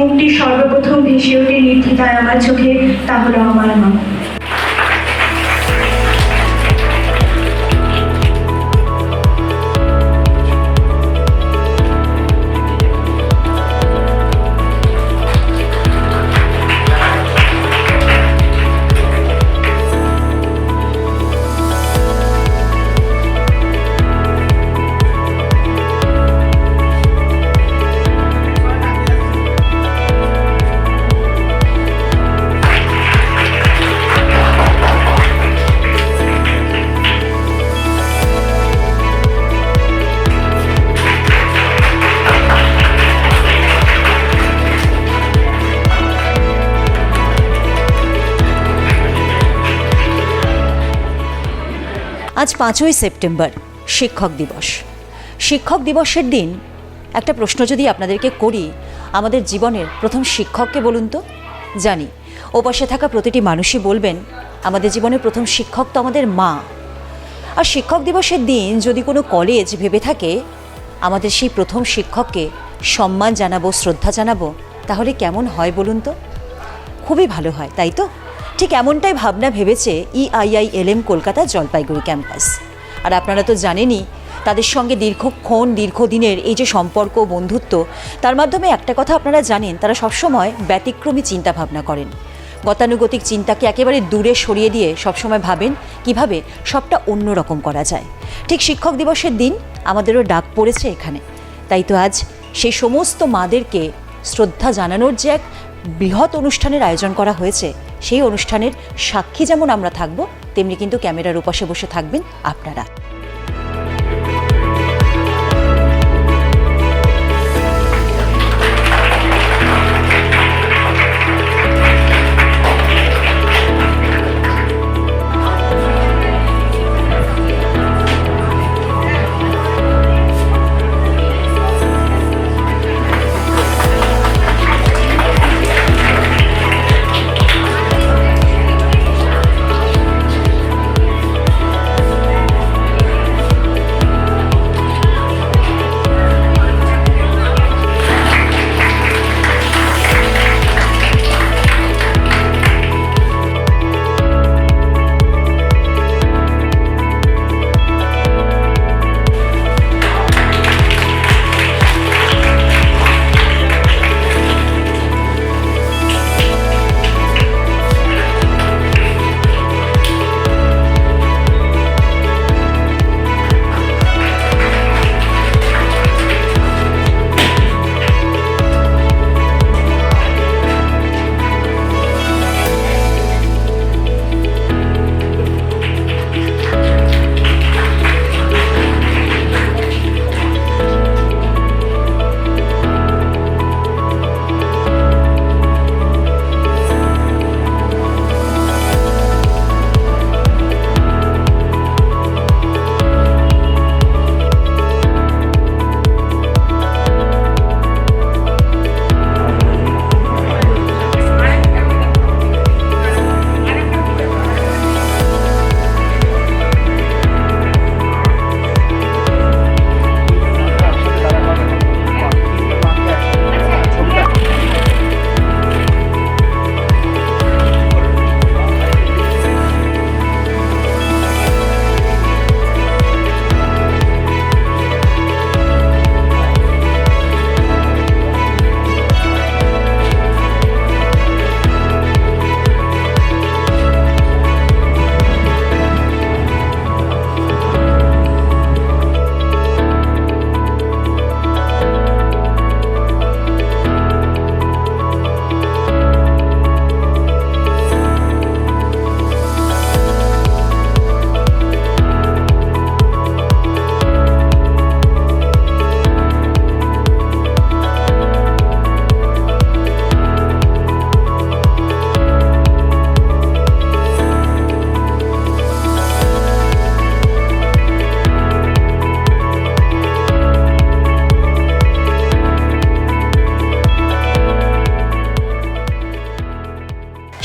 মুখটি সর্বপ্রথম ভেসে ওঠে নির্দ্বিধায় আমার চোখে তা হলো আমার মা। আজ পাঁচই সেপ্টেম্বর, শিক্ষক দিবস। শিক্ষক দিবসের দিন একটা প্রশ্ন যদি আপনাদেরকে করি, আমাদের জীবনের প্রথম শিক্ষককে বলুন তো? জানি। ওপাশে থাকা প্রতিটি মানুষই বলবেন, আমাদের জীবনের প্রথম শিক্ষক তো আমাদের মা। আর শিক্ষক দিবসের দিন যদি কোনো কলেজ ভেবে থাকে, আমাদের সেই প্রথম শিক্ষককে সম্মান জানাব, শ্রদ্ধা জানাব, তাহলে কেমন হয় বলুন তো? খুবই ভালো হয়, তাই তো? ঠিক এমনটাই ভাবনা ভেবেছে E EIILM Kolkata Jalpaiguri campus. আর আপনারা তো জানেনই, তাদের সঙ্গে দীর্ঘক্ষণ, দীর্ঘদিনের এই যে সম্পর্ক বন্ধুত্ব, তার মাধ্যমে একটা কথা আপনারা জানেন, তারা সবসময় ব্যতিক্রমী চিন্তা ভাবনা করেন। গতানুগতিক চিন্তাকে একেবারে দূরে সরিয়ে দিয়ে সবসময় ভাবেন কীভাবে সবটা অন্য রকম করা যায়। ঠিক শিক্ষক দিবসের দিন আমাদেরও ডাক পড়েছে এখানে। তাই তো আজ সেই সমস্ত মাদেরকে শ্রদ্ধা জানানোর যে এক বৃহৎ অনুষ্ঠানের আয়োজন করা হয়েছে সেই অনুষ্ঠানের সাক্ষী যেমন আমরা থাকব তেমনি কিন্তু ক্যামেরার উপাসে বসে থাকবেন আপনারা।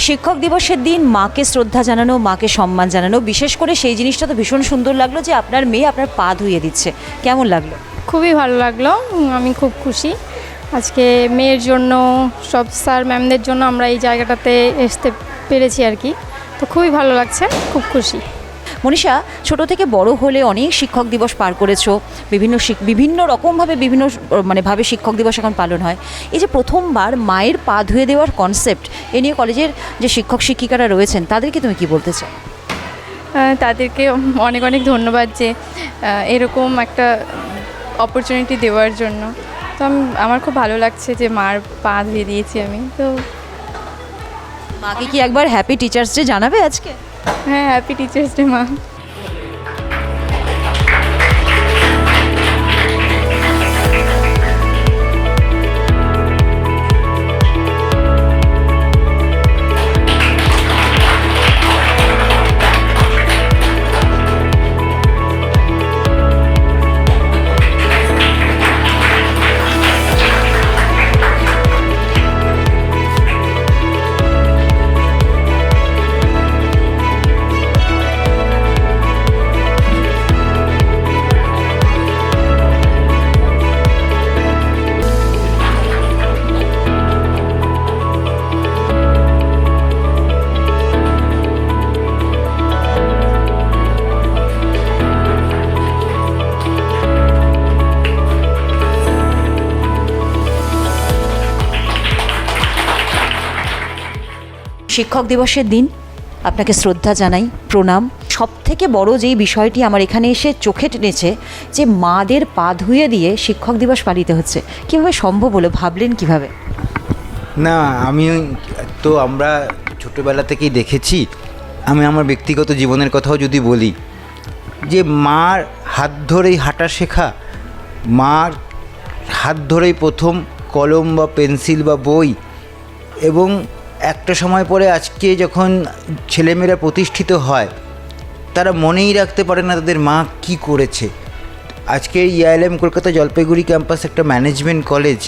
শিক্ষক দিবসের দিন মাকে শ্রদ্ধা জানানো, মাকে সম্মান জানানো, বিশেষ করে সেই জিনিসটা তো ভীষণ সুন্দর লাগল যে আপনার মেয়ে আপনার পা ধুয়ে দিচ্ছে। কেমন লাগল? খুবই ভালো লাগল আমি খুব খুশি। আজকে মেয়ের জন্য, সব স্যার ম্যামদের জন্য আমরা এই জায়গাটাতে আসতে পেরেছি আর কি। তো খুবই ভালো লাগছে, খুব খুশি। মনীষা ছোট থেকে বড় হলে অনেক শিক্ষক দিবস পার করেছ। বিভিন্ন বিভিন্ন রকমভাবে বিভিন্ন মানে ভাবে শিক্ষক দিবস এখন পালন হয়। এই যে প্রথমবার মায়ের পা ধুয়ে দেওয়ার কনসেপ্ট এ নিয়ে কলেজের যে শিক্ষক শিক্ষিকারা রয়েছেন তাদেরকে তুমি কি বলতে চাও? তাদেরকে অনেক অনেক ধন্যবাদ যে এরকম একটা অপরচুনিটি দেওয়ার জন্য। তো আমি আমার খুব ভালো লাগছে যে মার পা ধুয়ে দিয়েছি আমি তো মাকে কি একবার হ্যাপি টিচার্স ডে জানাবে আজকে? হ্যাঁ হ্যাপি টিচার্স ডে মা শিক্ষক দিবসের দিন আপনাকে শ্রদ্ধা জানাই, প্রণাম। সব থেকে বড় যেই বিষয়টি আমার এখানে এসে চোখে টেনেছে, যে মাদের পা ধুয়ে দিয়ে শিক্ষক দিবস পালিত হচ্ছে, কীভাবে সম্ভব হলো, ভাবলেন কীভাবে? না, আমি তো আমরা ছোটোবেলা থেকেই দেখেছি, আমি আমার ব্যক্তিগত জীবনের কথাও যদি বলি, যে মার হাত ধরেই হাঁটা শেখা, মার হাত ধরেই প্রথম কলম বা পেন্সিল বা বই, এবং একটা সময় পরে আজকে যখন ছেলেমেয়েরা প্রতিষ্ঠিত হয়, তারা মনেই রাখতে পারে না তাদের মা কি করেছে। আজকে ইআইএলএম কলকাতা জলপাইগুড়ি ক্যাম্পাস একটা ম্যানেজমেন্ট কলেজ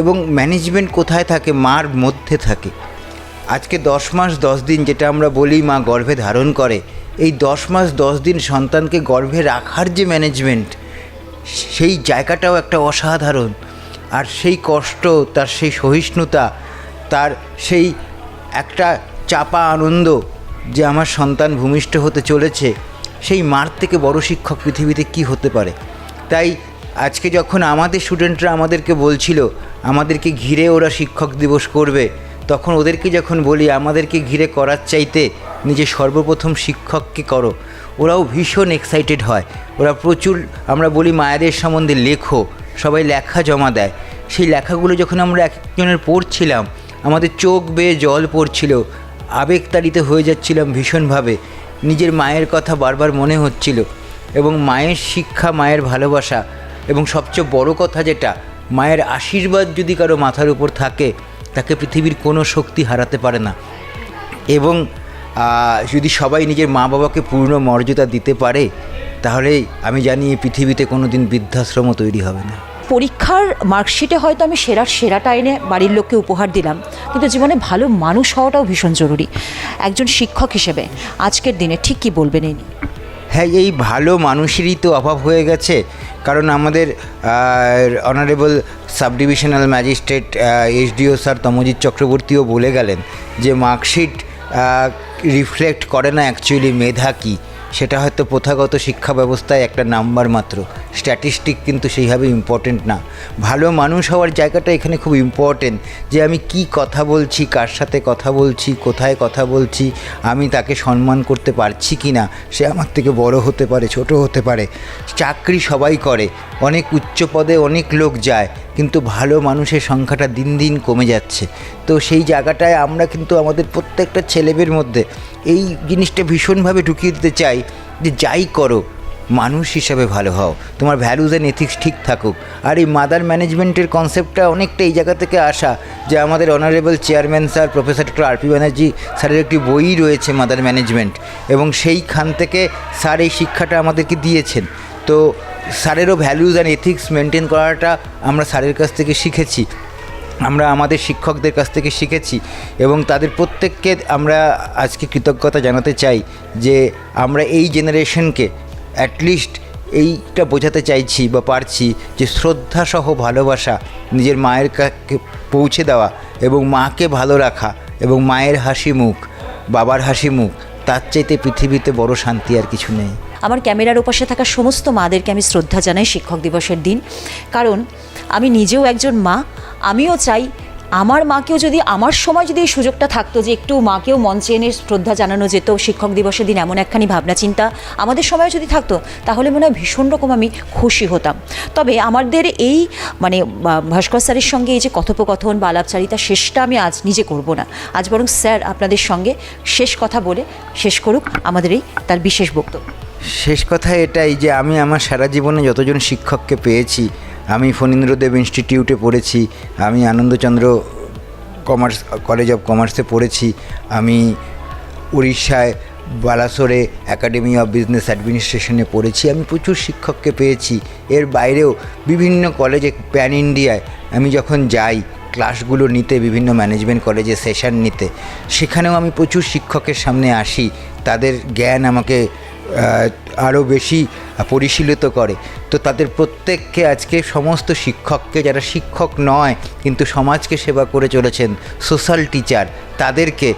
এবং ম্যানেজমেন্ট কোথায় থাকে, মার মধ্যে থাকে। আজকে দশ মাস দশ দিন যেটা আমরা বলি মা গর্ভে ধারণ করে, এই দশ মাস দশ দিন সন্তানকে গর্ভে রাখার যে ম্যানেজমেন্ট, সেই জায়গাটাও একটা অসাধারণ। আর সেই কষ্ট, তার সেই সহিষ্ণুতা তার সেই একটা চাপা আনন্দ যে আমার সন্তান ভূমিষ্ঠ হতে চলেছে, সেই মার থেকে বড় শিক্ষক পৃথিবীতে কি হতে পারে? তাই আজকে যখন আমাদের স্টুডেন্টরা আমাদেরকে বলছিল, আমাদেরকে ঘিরে ওরা শিক্ষক দিবস করবে, তখন ওদেরকে যখন বলি, আমাদেরকে ঘিরে করার চাইতে নিজের সর্বপ্রথম শিক্ষককে করো। ওরাও ভীষণ এক্সাইটেড হয়। ওরা প্রচুর, আমরা বলি, মায়েদের সম্বন্ধে লেখো, সবাই লেখা জমা দেয়। সেই লেখাগুলো যখন আমরা এক একজনের পড়ছিলাম আমাদের চোখ বেয়ে জল পড়ছিল। আবেগতাড়িত হয়ে যাচ্ছিলাম ভীষণভাবে। নিজের মায়ের কথা বারবার মনে হচ্ছিল এবং মায়ের শিক্ষা, মায়ের ভালোবাসা এবং সবচেয়ে বড় কথা যেটা, মায়ের আশীর্বাদ যদি কারও মাথার উপর থাকে, তাকে পৃথিবীর কোনো শক্তি হারাতে পারে না। এবং যদি সবাই নিজের মা বাবাকে পূর্ণ মর্যাদা দিতে পারে, তাহলে আমি জানি পৃথিবীতে কোনো দিন বৃদ্ধাশ্রমও তৈরি হবে না। পরীক্ষার মার্কশিটে হয়তো আমি সেরার সেরাটা এনে বাড়ির লোককে উপহার দিলাম। কিন্তু জীবনে ভালো মানুষ হওয়াটাও ভীষণ জরুরি। একজন শিক্ষক হিসেবে আজকের দিনে ঠিক কি বলবেন এই হ্যাঁ এই ভালো মানুষেরই তো অভাব হয়ে গেছে। কারণ আমাদের honourable sub divisional magistrate SDO sir Tamojit চক্রবর্তীও বলে গেলেন যে, মার্কশিট রিফ্লেক্ট করে না অ্যাকচুয়ালি মেধা কী? সেটা হয়তো প্রথাগত শিক্ষা ব্যবস্থায় একটা নাম্বার মাত্র। স্ট্যাটিস্টিক কিন্তু সেইভাবে ইম্পর্টেন্ট না। ভালো মানুষ হওয়ার জায়গাটা এখানে খুব ইম্পর্টেন্ট যে আমি কি কথা বলছি, কার সাথে কথা বলছি, কোথায় কথা বলছি, আমি তাকে সম্মান করতে পারছি কি না সে আমার থেকে বড় হতে পারে, ছোট হতে পারে। চাকরি সবাই করে। অনেক উচ্চ পদে অনেক লোক যায়। কিন্তু ভালো মানুষের সংখ্যাটা দিন দিন কমে যাচ্ছে। তো সেই জায়গাটায় আমরা কিন্তু আমাদের প্রত্যেকটা ছেলেমেয়ের মধ্যে এই জিনিসটা ভীষণভাবে ঢুকিয়ে দিতে চাই যে যাই করো, মানুষ হিসাবে ভালো হও। তোমার ভ্যালুজ অ্যান্ড এথিক্স ঠিক থাকুক। আর এই মাদার ম্যানেজমেন্টের কনসেপ্টটা অনেকটা এই জায়গা থেকে আসা যে আমাদের honourable chairman sir professor doctor RP Banerjee স্যারের একটি বই রয়েছে মাদার ম্যানেজমেন্ট এবং সেইখান থেকে স্যার এই শিক্ষাটা আমাদেরকে দিয়েছেন। তো স্যারেরও ভ্যালুজ অ্যান্ড এথিক্স মেনটেন করাটা আমরা স্যারের কাছ থেকে শিখেছি। আমরা আমাদের শিক্ষকদের কাছ থেকে শিখেছি এবং তাদের প্রত্যেককে আমরা আজকে কৃতজ্ঞতা জানাতে চাই যে আমরা এই জেনারেশনকে অ্যাটলিস্ট এইটা বোঝাতে চাইছি বা পারছি যে শ্রদ্ধা সহ ভালোবাসা নিজের মায়ের কাছে পৌঁছে দেওয়া এবং মাকে ভালো রাখা এবং মায়ের হাসি মুখ, বাবার হাসি মুখ, তার চাইতে পৃথিবীতে বড় শান্তি আর কিছু নেই। আমার ক্যামেরার ওপাশে থাকা সমস্ত মাদেরকে আমি শ্রদ্ধা জানাই শিক্ষক দিবসের দিন। কারণ আমি নিজেও একজন মা, আমিও চাই আমার মাকেও যদি, আমার সময় যদি এই সুযোগটা থাকতো যে একটু মাকেও মঞ্চে এনে শ্রদ্ধা জানানো যেত শিক্ষক দিবসের দিন এমন একখানি ভাবনা চিন্তা আমাদের সময় যদি থাকতো, তাহলে মনে হয় ভীষণ রকম আমি খুশি হতাম। তবে আমাদের এই মানে ভাস্কর স্যারের সঙ্গে এই যে কথোপকথন বা আলাপচারিতা শেষটা আমি আজ নিজে করব না। আজ বরং স্যার আপনাদের সঙ্গে শেষ কথা বলে শেষ করুক আমাদের এই তার বিশেষ বক্তব্য। শেষ কথা এটাই যে আমি আমার সারা জীবনে যতজন শিক্ষককে পেয়েছি, আমি ফণীন্দ্রদেব ইনস্টিটিউটে পড়েছি, আমি আনন্দচন্দ্র কমার্স কলেজ অফ কমার্সে পড়েছি, আমি উড়িষ্যায় বালাসোরে একাডেমি অফ বিজনেস অ্যাডমিনিস্ট্রেশনে পড়েছি, আমি প্রচুর শিক্ষককে পেয়েছি। এর বাইরেও বিভিন্ন কলেজে প্যান ইন্ডিয়ায় আমি যখন যাই ক্লাসগুলো নিতে, বিভিন্ন ম্যানেজমেন্ট কলেজে সেশন নিতে, সেখানেও আমি প্রচুর শিক্ষকের সামনে আসি, তাদের জ্ঞান আমাকে আরও বেশি পরিশীলিত করে। তো তাদের প্রত্যেককে আজকে সমস্ত শিক্ষককে, যারা শিক্ষক নয়, কিন্তু সমাজকে সেবা করে চলেছেন, সোশ্যাল টিচার, তাদেরকে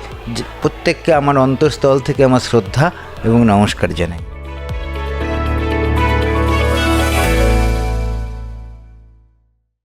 প্রত্যেককে আমার অন্তঃস্থল থেকে আমার শ্রদ্ধা এবং নমস্কার জানাই।